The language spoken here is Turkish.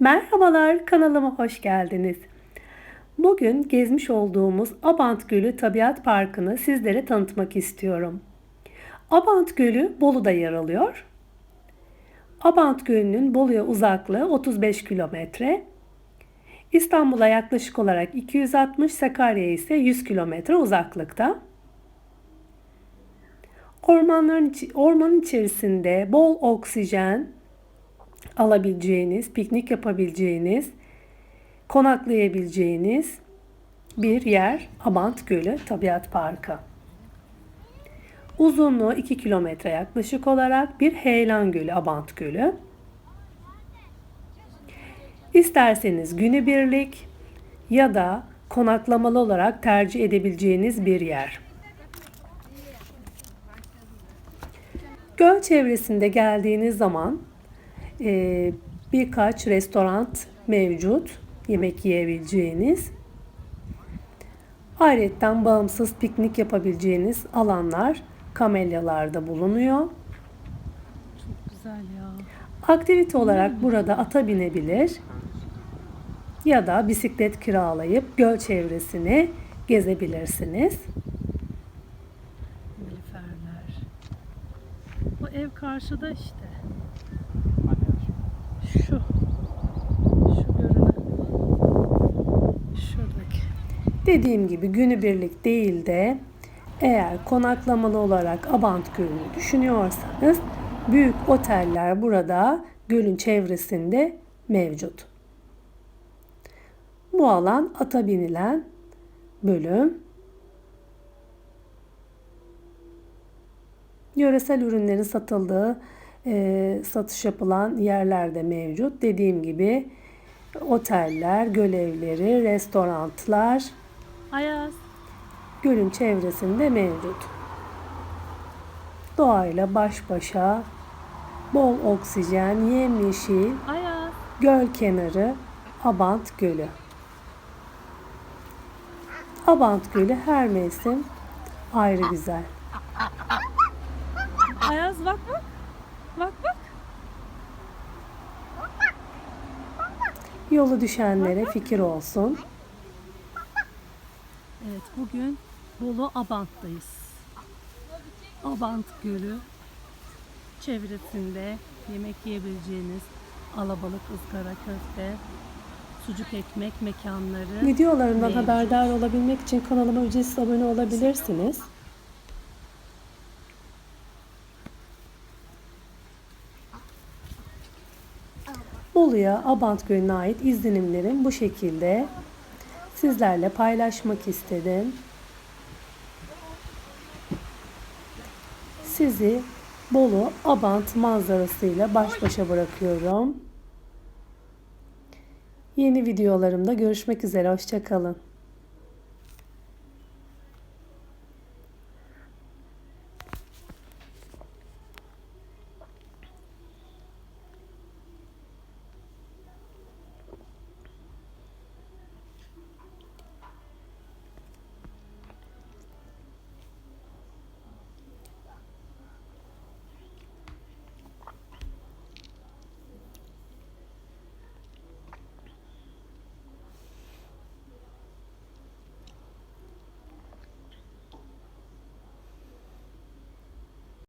Merhabalar, kanalıma hoş geldiniz. Bugün gezmiş olduğumuz Abant Gölü Tabiat Parkı'nı sizlere tanıtmak istiyorum. Abant Gölü Bolu'da yer alıyor. Abant Gölü'nün Bolu'ya uzaklığı 35 kilometre. İstanbul'a yaklaşık olarak 260, Sakarya ise 100 kilometre uzaklıkta. Ormanların ormanın içerisinde bol oksijen alabileceğiniz, piknik yapabileceğiniz, konaklayabileceğiniz bir yer Abant Gölü Tabiat Parkı. Uzunluğu 2 kilometre yaklaşık olarak bir heyelan gölü Abant Gölü. İsterseniz günübirlik ya da konaklamalı olarak tercih edebileceğiniz bir yer. Göl çevresinde geldiğiniz zaman e, birkaç restoran mevcut yemek yiyebileceğiniz. Ayrıca bağımsız piknik yapabileceğiniz alanlar kamelyalarda bulunuyor. Çok güzel ya. Aktivite olarak burada ata binebilir ya da bisiklet kiralayıp göl çevresini gezebilirsiniz. Nilüferler. Bu ev karşıda işte. Dediğim gibi günübirlik değil de eğer konaklamalı olarak Abant Gölü'nü düşünüyorsanız büyük oteller burada gölün çevresinde mevcut. Bu alan ata binilen bölüm. Yöresel ürünlerin satıldığı, e, satış yapılan yerler de mevcut. Dediğim gibi oteller, göl evleri, restoranlar Ayaz. gölün çevresinde mevcut. Doğayla baş başa, bol oksijen, yemyeşil, Ayaz. göl kenarı Abant Gölü. Abant Gölü her mevsim ayrı güzel. Ayaz bak bak. Bak bak. Yolu düşenlere fikir olsun. Evet bugün Bolu Abant'tayız. Abant Gölü çevresinde yemek yiyebileceğiniz alabalık, ızgara köfte, sucuk ekmek mekanları. Videolarımdan haberdar olabilmek için kanalıma ücretsiz abone olabilirsiniz. Bolu'ya Abant Gölü'ne ait izlenimlerim bu şekilde. Sizlerle paylaşmak istedim. Sizi Bolu Abant manzarasıyla baş başa bırakıyorum. Yeni videolarımda görüşmek üzere. Hoşçakalın.